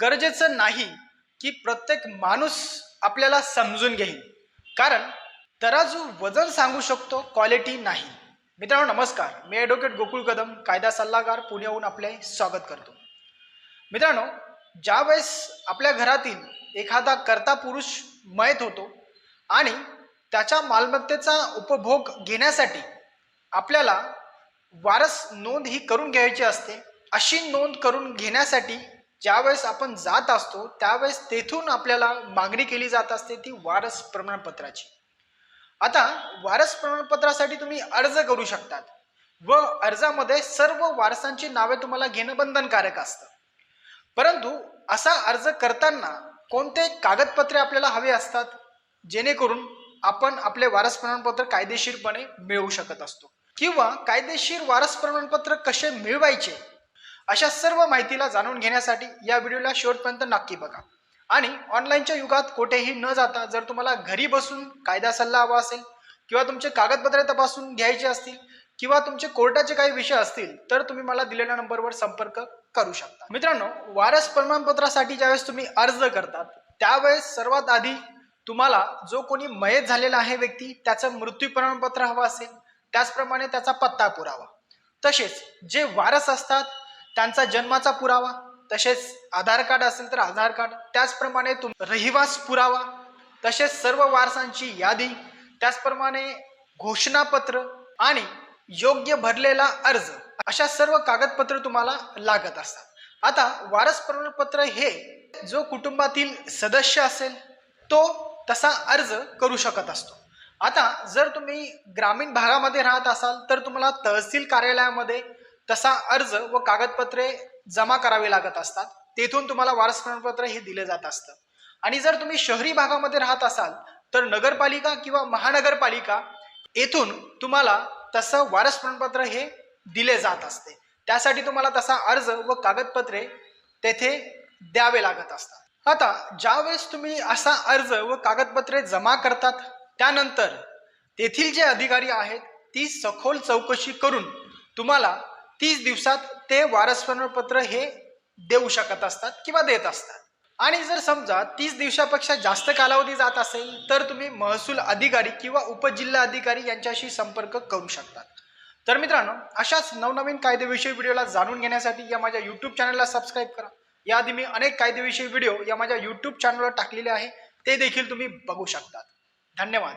गरजेचं नाही की प्रत्येक माणूस आपल्याला समजून घेईल. कारण तराजू वजन सांगू शकतो क्वालिटी नाही. मित्रांनो नमस्कार. मी ॲडव्होकेट गोकुळ कदम कायदा सल्लागार पुण्याहून आपले स्वागत करतो. मित्रांनो ज्यावेळेस आपल्या घरातील एखादा कर्ता पुरुष मयत होतो आणि त्याच्या मालमत्तेचा उपभोग घेण्यासाठी आपल्याला वारस नोंद ही करून घ्यायची असते अशी नोंद करून घेण्यासाठी ज्यावेळेस आपण जात असतो त्यावेळेस तेथून आपल्याला मागणी केली जात असते ती वारस प्रमाणपत्राची. आता वारस प्रमाणपत्रासाठी तुम्ही अर्ज करू शकतात व अर्जामध्ये सर्व वारसांची नावे तुम्हाला घेणं बंधनकारक असतं. परंतु असा अर्ज करताना कोणते कागदपत्रे आपल्याला हवे असतात? जेणेकरून आपण आपले वारस प्रमाणपत्र कायदेशीरपणे मिळवू शकत असतो. किंवा कायदेशीर वारस प्रमाणपत्र कसे मिळवायचे? अशा सर्व माहितीला जाणून घेण्यासाठी या व्हिडिओला शेवटपर्यंत नक्की बघा. आणि ऑनलाईनच्या युगात कुठेही न जाता जर तुम्हाला घरी बसून कायदा सल्ला हवा असेल किंवा तुमचे कागदपत्रे तपासून घ्यायचे असतील किंवा तुमचे कोर्टाचे काही विषय असतील तर तुम्ही मला दिलेल्या नंबरवर संपर्क करू शकता. मित्रांनो वारस प्रमाणपत्रासाठी ज्यावेळेस तुम्ही अर्ज करतात त्यावेळेस सर्वात आधी तुम्हाला जो कोणी मयत झालेला आहे व्यक्ती त्याचं मृत्यू प्रमाणपत्र हवं असेल त्याचप्रमाणे त्याचा पत्ता पुरावा. तसेच जे वारस असतात त्यांचा जन्माचा पुरावा तसेच आधार कार्ड असेल तर आधार कार्ड त्याचप्रमाणे तुम रहिवास पुरावा तसेच सर्व वारसांची यादी त्याचप्रमाणे घोषणापत्र आणि योग्य भरलेला अर्ज अशा सर्व कागदपत्र तुम्हाला लागत असतात. आता वारस प्रमाणपत्र हे जो कुटुंबातील सदस्य असेल तो तसा अर्ज करू शकत असतो. आता जर तुम्ही ग्रामीण भागामध्ये राहत असाल तर तुम्हाला तहसील कार्यालयामध्ये तसा अर्ज व कागदपत्रे जमा करावी लागत असतात. तेथून तुम्हाला वारस प्रमाणपत्र हे दिले जात असतं. आणि जर तुम्ही शहरी भागामध्ये राहत असाल तर नगरपालिका किंवा महानगरपालिका येथून तुम्हाला तसं वारस प्रमाणपत्र हे दिले जात असते. त्यासाठी तुम्हाला तसा अर्ज व कागदपत्रे तेथे द्यावे लागत असतात. आता ज्यावेळेस तुम्ही असा अर्ज व कागदपत्रे जमा करतात त्यानंतर तेथील जे अधिकारी आहेत ती सखोल चौकशी करून तुम्हाला तीस दिवसात ते वारसपत्र हे देऊ शकत असतात किंवा देत असतात. आणि जर समजा तीस दिवसापेक्षा जास्त कालावधी जात असेल तर तुम्ही महसूल अधिकारी किंवा उपजिल्हा अधिकारी यांच्याशी संपर्क करू शकतात. तर मित्रांनो अशाच नवनवीन कायदेविषयी व्हिडिओला जाणून घेण्यासाठी या माझ्या यूट्यूब चॅनलला सबस्क्राईब करा. याआधी मी अनेक कायदेविषयी व्हिडिओ या माझ्या यूट्यूब चॅनलवर टाकलेले आहे ते देखील तुम्ही बघू शकतात. धन्यवाद.